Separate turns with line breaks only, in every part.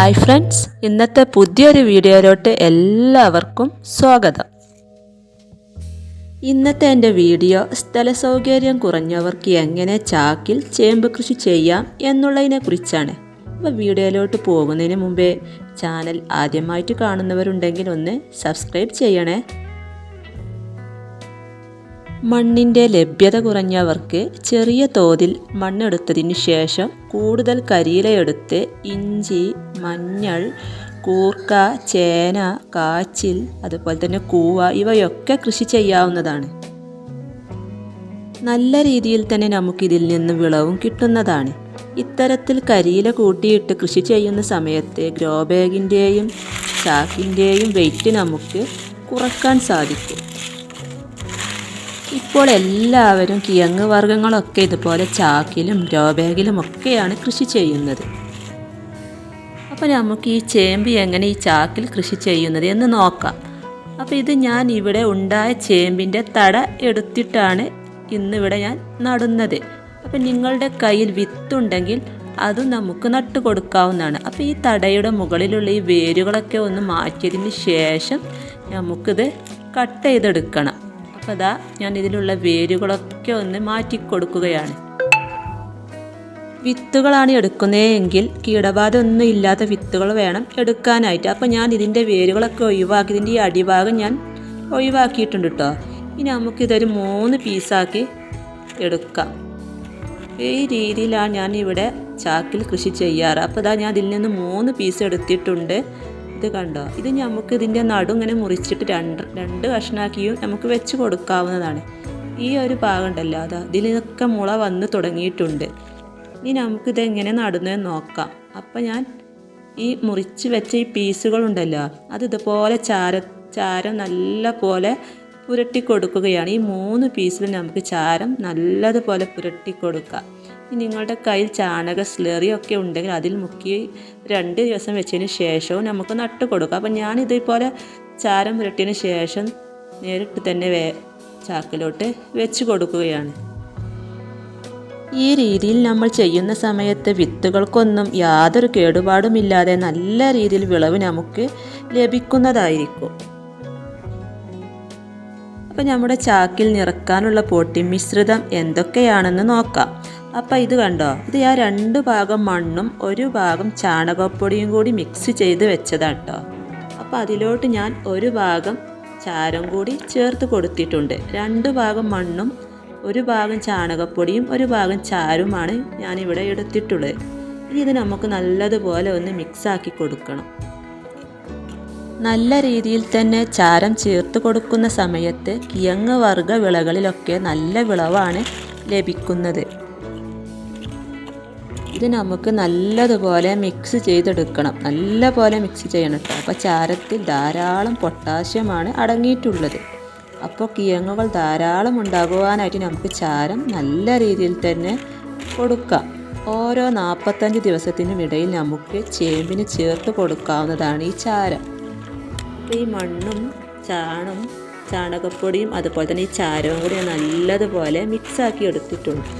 Hi friends ഇന്നത്തെ പുതിയൊരു വീഡിയോയിലോട്ട് എല്ലാവർക്കും സ്വാഗതം. ഇന്നത്തെ എന്റെ വീഡിയോ സ്ഥല സൗകര്യം കുറഞ്ഞവർക്ക് എങ്ങനെ ചാക്കിൽ ചേമ്പ് കൃഷി ചെയ്യാം എന്നുള്ളതിനെ കുറിച്ചാണ്. അപ്പോൾ വീഡിയോയിലോട്ട് പോകുന്നതിന് മുമ്പേ ചാനൽ ആദ്യമായിട്ട് കാണുന്നവരുണ്ടെങ്കിൽ ഒന്ന് സബ്സ്ക്രൈബ് ചെയ്യണേ. മണ്ണിന്റെ ലഭ്യത കുറഞ്ഞവർക്ക് ചെറിയ തോതിൽ മണ്ണെടുത്തതിന് ശേഷം കൂടുതൽ കരിയിലയെടുത്ത് ഇഞ്ചി മഞ്ഞൾ കൂർക്ക ചേന കാച്ചിൽ അതുപോലെ തന്നെ കൂവ ഇവയൊക്കെ കൃഷി ചെയ്യാവുന്നതാണ്. നല്ല രീതിയിൽ തന്നെ നമുക്കിതിൽ നിന്ന് വിളവും കിട്ടുന്നതാണ്. ഇത്തരത്തിൽ കരിയില കൂട്ടിയിട്ട് കൃഷി ചെയ്യുന്ന സമയത്ത് ഗ്രോ ബാഗിന്റെയും ചാക്കിന്റെയും വെയിറ്റ് നമുക്ക് കുറയ്ക്കാൻ സാധിക്കും. ഇപ്പോൾ എല്ലാവരും കിഴങ്ങ് വർഗങ്ങളൊക്കെ ഇതുപോലെ ചാക്കിലും ഗ്രോ ബാഗിലും ഒക്കെയാണ് കൃഷി ചെയ്യുന്നത്. അപ്പോൾ നമുക്ക് ഈ ചേമ്പ് എങ്ങനെ ഈ ചാക്കിൽ കൃഷി ചെയ്യുന്നത് എന്ന് നോക്കാം. അപ്പോൾ ഇത് ഞാൻ ഇവിടെ ഉണ്ടായ ചേമ്പിന്റെ തട എടുത്തിട്ടാണ് ഇന്നിവിടെ ഞാൻ നടുന്നത്. അപ്പോൾ നിങ്ങളുടെ കയ്യിൽ വിത്തുണ്ടെങ്കിൽ അതും നമുക്ക് നട്ടു കൊടുക്കാവുന്നതാണ്. അപ്പോൾ ഈ തടയുടെ മുകളിലുള്ള ഈ വേരുകളൊക്കെ ഒന്ന് മാറ്റിയതിന് ശേഷം നമുക്കിത് കട്ട് ചെയ്തെടുക്കണം. അപ്പോൾ അതാ ഞാൻ ഇതിലുള്ള വേരുകളൊക്കെ ഒന്ന് മാറ്റി കൊടുക്കുകയാണ് വിത്തുകളാണ് എടുക്കുന്നതെങ്കിൽ കീടബാധ ഒന്നും ഇല്ലാത്ത വിത്തുകൾ വേണം എടുക്കാനായിട്ട്. അപ്പോൾ ഞാൻ ഇതിന്റെ വേരുകളൊക്കെ ഒഴിവാക്കി ഇതിന്റെ ഈ അടിഭാഗം ഞാൻ ഒഴിവാക്കിയിട്ടുണ്ട് കേട്ടോ ഇനി നമുക്കിതൊരു മൂന്ന് പീസാക്കി എടുക്കാം. ഈ രീതിയിലാണ് ഞാൻ ഇവിടെ ചാക്കിൽ കൃഷി ചെയ്യാറ്. അപ്പോൾ ഇതാ ഞാൻ ഇതിൽ നിന്ന് മൂന്ന് പീസ് എടുത്തിട്ടുണ്ട്. ഇത് കണ്ടോ? ഇത് നമുക്ക് ഇതിന്റെ നടു ഇങ്ങനെ മുറിച്ചിട്ട് രണ്ട് രണ്ട് കഷ്ണാക്കിയും നമുക്ക് വെച്ച് കൊടുക്കാവുന്നതാണ്. ഈ ഒരു ഭാഗം ഉണ്ടല്ലോ അതാ ഇതിലൊക്കെ മുള വന്ന് തുടങ്ങിയിട്ടുണ്ട്. ഇനി നമുക്കിത് എങ്ങനെ നടുന്നതെന്ന് നോക്കാം. അപ്പം ഞാൻ ഈ മുറിച്ച് വെച്ച ഈ പീസുകളുണ്ടല്ലോ അത് ഇതുപോലെ ചാര ചാരം നല്ല പോലെ പുരട്ടി കൊടുക്കുകയാണ്. ഈ മൂന്ന് പീസിൽ നമുക്ക് ചാരം നല്ലതുപോലെ പുരട്ടി കൊടുക്കാം. നിങ്ങളുടെ കയ്യിൽ ചാണക ഒക്കെ ഉണ്ടെങ്കിൽ അതിൽ മുക്കി രണ്ട് ദിവസം വെച്ചതിന് ശേഷവും നമുക്ക് നട്ട് കൊടുക്കാം. അപ്പം ഞാൻ ഇതേപോലെ ചാരം പുരട്ടിയതിന് ശേഷം നേരിട്ട് തന്നെ വേ ചാക്കിലോട്ട് വെച്ച് കൊടുക്കുകയാണ്. ഈ രീതിയിൽ നമ്മൾ ചെയ്യുന്ന സമയത്ത് വിത്തുകൾക്കൊന്നും യാതൊരു കേടുപാടുമില്ലാതെ നല്ല രീതിയിൽ വിളവ് നമുക്ക് ലഭിക്കുന്നതായിരിക്കും. അപ്പോൾ നമ്മുടെ ചാക്കിൽ നിറക്കാനുള്ള പൊട്ടി മിശ്രിതം എന്തൊക്കെയാണെന്ന് നോക്കാം. അപ്പോൾ ഇത് കണ്ടോ? ഇത് ആ രണ്ട് ഭാഗം മണ്ണും ഒരു ഭാഗം ചാണകപ്പൊടിയും കൂടി മിക്സ് ചെയ്ത് വെച്ചതാട്ടോ അപ്പോൾ അതിലോട്ട് ഞാൻ ഒരു ഭാഗം ചാരം കൂടി ചേർത്ത് കൊടുത്തിട്ടുണ്ട്. രണ്ട് ഭാഗം മണ്ണും ഒരു ഭാഗം ചാണകപ്പൊടിയും ഒരു ഭാഗം ചാരുമാണ് ഞാനിവിടെ എടുത്തിട്ടുള്ളത്. ഇനി ഇത് നമുക്ക് നല്ലതുപോലെ ഒന്ന് മിക്സാക്കി കൊടുക്കണം. നല്ല രീതിയിൽ തന്നെ ചാരം ചേർത്ത് കൊടുക്കുന്ന സമയത്ത് കിഴങ്ങ് വർഗ വിളകളിലൊക്കെ നല്ല വിളവാണ് ലഭിക്കുന്നത്. ഇത് നമുക്ക് നല്ലതുപോലെ മിക്സ് ചെയ്തെടുക്കണം. നല്ല പോലെ മിക്സ് ചെയ്യണം കേട്ടോ. അപ്പോൾ ചാരത്തിൽ ധാരാളം പൊട്ടാസ്യമാണ് അടങ്ങിയിട്ടുള്ളത്. അപ്പോൾ കിയങ്ങുകൾ ധാരാളം ഉണ്ടാകുവാനായിട്ട് നമുക്ക് ചാരം നല്ല രീതിയിൽ തന്നെ കൊടുക്കാം. ഓരോ നാൽപ്പത്തഞ്ച് ദിവസത്തിനും ഇടയിൽ നമുക്ക് ചേമ്പിന് ചേർത്ത് കൊടുക്കാവുന്നതാണ് ഈ ചാരം. അപ്പോൾ ഈ മണ്ണും ചാണും ചാണകപ്പൊടിയും അതുപോലെ തന്നെ ഈ ചാരവും കൂടി ഞാൻ നല്ലതുപോലെ മിക്സാക്കി എടുത്തിട്ടുണ്ട്.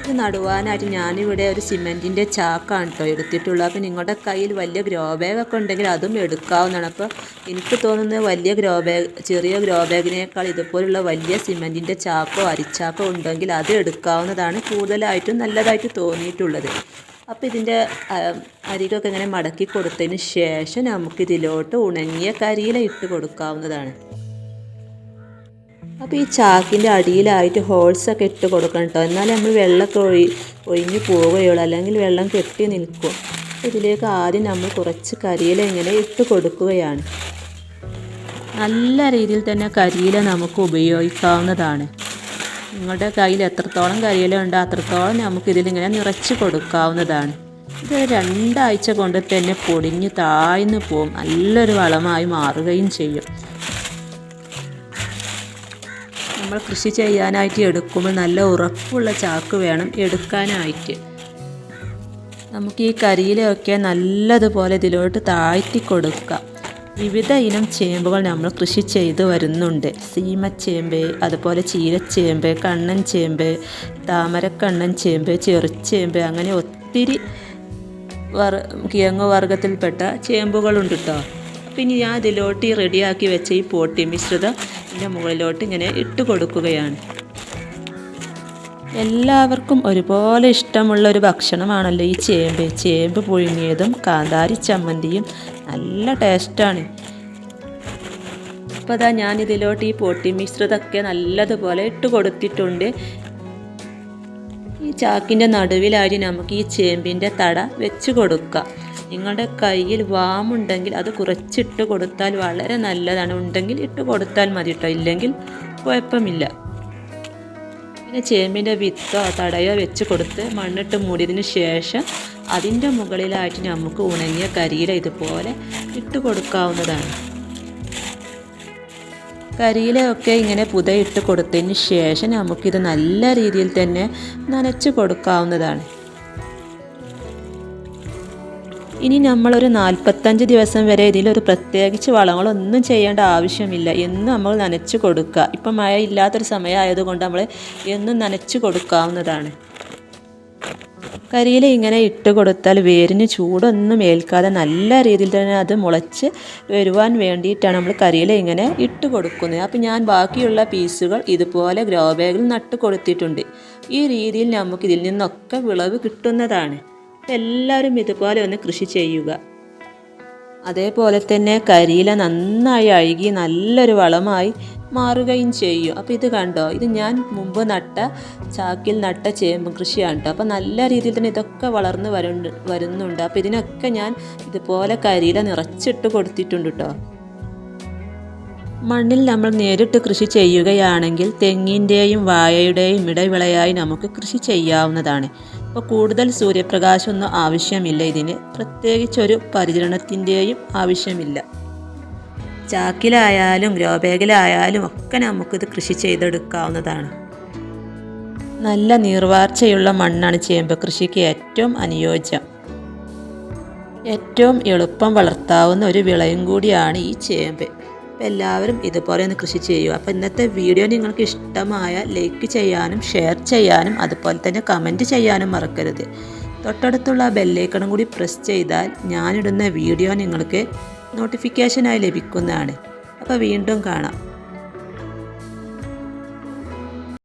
ഇത് നടുവാനായിട്ട് ഞാനിവിടെ ഒരു സിമെന്റിന്റെ ചാക്കാണ് കേട്ടോ എടുത്തിട്ടുള്ളത്. അപ്പോൾ നിങ്ങളുടെ കയ്യിൽ വലിയ ഗ്രോ ബാഗൊക്കെ ഉണ്ടെങ്കിൽ അതും എടുക്കാവുന്നതാണ്. അപ്പോൾ എനിക്ക് തോന്നുന്നത് വലിയ ഗ്രോ ബാഗ് ചെറിയ ഗ്രോ ബാഗിനേക്കാൾ ഇതുപോലുള്ള വലിയ സിമെന്റിന്റെ ചാക്കോ അരിച്ചാക്കോ ഉണ്ടെങ്കിൽ അത് എടുക്കാവുന്നതാണ് കൂടുതലായിട്ടും നല്ലതായിട്ട് തോന്നിയിട്ടുള്ളത്. അപ്പോൾ ഇതിന്റെ അരികൊക്കെ ഇങ്ങനെ മടക്കി കൊടുത്തതിന് ശേഷം നമുക്കിതിലോട്ട് ഉണങ്ങിയ കരിയില ഇട്ട് കൊടുക്കാവുന്നതാണ്. അപ്പോൾ ഈ ചാക്കിന്റെ അടിയിലായിട്ട് ഹോൾസൊക്കെ ഇട്ട് കൊടുക്കണം കേട്ടോ എന്നാലേ നമ്മൾ വെള്ളമൊക്കെ ഒഴി ഒഴിഞ്ഞു പോവുകയുള്ളൂ. അല്ലെങ്കിൽ വെള്ളം കെട്ടി നിൽക്കും. ഇതിലേക്ക് ആദ്യം നമ്മൾ കുറച്ച് കരിയില ഇങ്ങനെ ഇട്ട് കൊടുക്കുകയാണ്. നല്ല രീതിയിൽ തന്നെ കരിയില നമുക്ക് ഉപയോഗിക്കാവുന്നതാണ്. നിങ്ങളുടെ കയ്യിൽ എത്രത്തോളം കരിയില അത്രത്തോളം നമുക്ക് ഇതിലിങ്ങനെ നിറച്ച് കൊടുക്കാവുന്നതാണ്. ഇത് രണ്ടാഴ്ച കൊണ്ട് തന്നെ പൊടിഞ്ഞ് താഴ്ന്നു പോവും. നല്ലൊരു വളമായി മാറുകയും ചെയ്യും. നമ്മൾ കൃഷി ചെയ്യാനായിട്ട് എടുക്കുമ്പോൾ നല്ല ഉറപ്പുള്ള ചാക്ക് വേണം എടുക്കാനായിട്ട്. നമുക്ക് ഈ കരിയിലൊക്കെ നല്ലതുപോലെ ഇതിലോട്ട് താഴ്ത്തി കൊടുക്കാം. വിവിധ ഇനം ചേമ്പുകൾ നമ്മൾ കൃഷി ചെയ്തു വരുന്നുണ്ട്. സീമച്ചേമ്പ് അതുപോലെ ചീരച്ചേമ്പ് കണ്ണൻ ചേമ്പ് താമരക്കണ്ണൻ ചേമ്പ് ചെറുച്ചേമ്പ് അങ്ങനെ ഒത്തിരി വർ കിഴങ്ങ് വർഗത്തിൽപ്പെട്ട ചേമ്പുകളുണ്ട് കേട്ടോ ഇനി ഞാൻ അതിലോട്ട് റെഡിയാക്കി വെച്ച ഈ പോട്ടി മിശ്രിതം ഇതിന്റെ മുകളിലോട്ട് ഇങ്ങനെ ഇട്ട് കൊടുക്കുകയാണ്. എല്ലാവർക്കും ഒരുപോലെ ഇഷ്ടമുള്ള ഒരു ഭക്ഷണമാണല്ലോ ഈ ചേമ്പ്. ചേമ്പ് പുഴുങ്ങിയതും കാന്താരി ചമ്മന്തിയും. നല്ല ടേസ്റ്റാണ്. അപ്പോൾ അതാ ഞാനിതിലോട്ട് ഈ പൊട്ടി മിശ്രിതമൊക്കെ നല്ലതുപോലെ ഇട്ട് കൊടുത്തിട്ടുണ്ട്. ഈ ചാക്കിന്റെ നടുവിലായി നമുക്ക് ഈ ചേമ്പിന്റെ തട വെച്ച് കൊടുക്കാം. നിങ്ങളുടെ കയ്യിൽ വാമുണ്ടെങ്കിൽ അത് കുറച്ചിട്ട് കൊടുത്താൽ വളരെ നല്ലതാണ്. ഉണ്ടെങ്കിൽ ഇട്ട് കൊടുത്താൽ മതി കേട്ടോ ഇല്ലെങ്കിൽ കുഴപ്പമില്ല. പിന്നെ ചേമ്പിന്റെ വിത്തോ തടയോ വെച്ച് കൊടുത്ത് മണ്ണിട്ട് മൂടിയതിന് ശേഷം അതിന്റെ മുകളിലായിട്ട് നമുക്ക് ഉണങ്ങിയ കരിയില ഇതുപോലെ ഇട്ട് കൊടുക്കാവുന്നതാണ്. കരിയിലയൊക്കെ ഇങ്ങനെ പുതയിട്ട് കൊടുത്തതിന് ശേഷം നമുക്കിത് നല്ല രീതിയിൽ തന്നെ നനച്ച് കൊടുക്കാവുന്നതാണ്. ഇനി നമ്മളൊരു നാൽപ്പത്തഞ്ച് ദിവസം വരെ ഇതിലൊരു പ്രത്യേകിച്ച് വളങ്ങളൊന്നും ചെയ്യേണ്ട ആവശ്യമില്ല. എന്നും നമ്മൾ നനച്ച് കൊടുക്കുക. ഇപ്പം മഴ ഇല്ലാത്തൊരു സമയമായതുകൊണ്ട് നമ്മൾ എന്നും നനച്ച് കൊടുക്കാവുന്നതാണ്. കരിയില ഇങ്ങനെ ഇട്ട് കൊടുത്താൽ വേരിന് ചൂടൊന്നും ഏൽക്കാതെ നല്ല രീതിയിൽ തന്നെ അത് മുളച്ച് വരുവാൻ വേണ്ടിയിട്ടാണ് നമ്മൾ കരിയില ഇങ്ങനെ ഇട്ട് കൊടുക്കുന്നത്. അപ്പം ഞാൻ ബാക്കിയുള്ള പീസുകൾ ഇതുപോലെ ഗ്രോ ബാഗിൽ നട്ട് കൊടുത്തിട്ടുണ്ട്. ഈ രീതിയിൽ നമുക്ക് ഇതിൽ നിന്നൊക്കെ വിളവ് കിട്ടുന്നതാണ്. എല്ലാവരും ഇതുപോലെ ഒന്ന് കൃഷി ചെയ്യുക. അതേപോലെ തന്നെ കരിയില നന്നായി അഴുകി നല്ലൊരു വളമായി മാറുകയും ചെയ്യും. അപ്പോൾ ഇത് കണ്ടോ? ഇത് ഞാൻ മുമ്പ് നട്ട ചാക്കിൽ നട്ട ചേമ്പ് കൃഷിയാണ് കേട്ടോ. അപ്പോൾ നല്ല രീതിയിൽ തന്നെ ഇതൊക്കെ വളർന്ന് വരുന്നുണ്ട്. അപ്പോൾ ഇതിനൊക്കെ ഞാൻ ഇതുപോലെ കരിയില നിറച്ചിട്ട് കൊടുത്തിട്ടുണ്ട് കേട്ടോ. മണ്ണിൽ നമ്മൾ നേരിട്ട് കൃഷി ചെയ്യുകയാണെങ്കിൽ തെങ്ങിന്റെയും വായയുടെയും ഇടവിളയായി നമുക്ക് കൃഷി ചെയ്യാവുന്നതാണ്. അപ്പോൾ കൂടുതൽ സൂര്യപ്രകാശമൊന്നും ആവശ്യമില്ല. ഇതിന് പ്രത്യേകിച്ചൊരു പരിചരണത്തിന്റെയും ആവശ്യമില്ല. ചാക്കിലായാലും ഗ്രോ ബാഗിലായാലും ഒക്കെ നമുക്കിത് കൃഷി ചെയ്തെടുക്കാവുന്നതാണ്. നല്ല നീർവാർച്ചയുള്ള മണ്ണാണ് ചേമ്പ് കൃഷിക്ക് ഏറ്റവും അനുയോജ്യം. ഏറ്റവും എളുപ്പം വളർത്താവുന്ന ഒരു വിളയും കൂടിയാണ് ഈ ചേമ്പ്. അപ്പോൾ എല്ലാവരും ഇതുപോലെ ഒന്ന് കൃഷി ചെയ്യുക അപ്പോൾ ഇന്നത്തെ വീഡിയോ നിങ്ങൾക്ക് ഇഷ്ടമായ ലൈക്ക് ചെയ്യാനും ഷെയർ ചെയ്യാനും അതുപോലെ തന്നെ കമന്റ് ചെയ്യാനും മറക്കരുത്. തൊട്ടടുത്തുള്ള ബെല്ലേക്കണം കൂടി പ്രസ് ചെയ്താൽ ഞാനിടുന്ന വീഡിയോ നിങ്ങൾക്ക് നോട്ടിഫിക്കേഷനായി ലഭിക്കുന്നതാണ്. അപ്പോൾ വീണ്ടും കാണാം.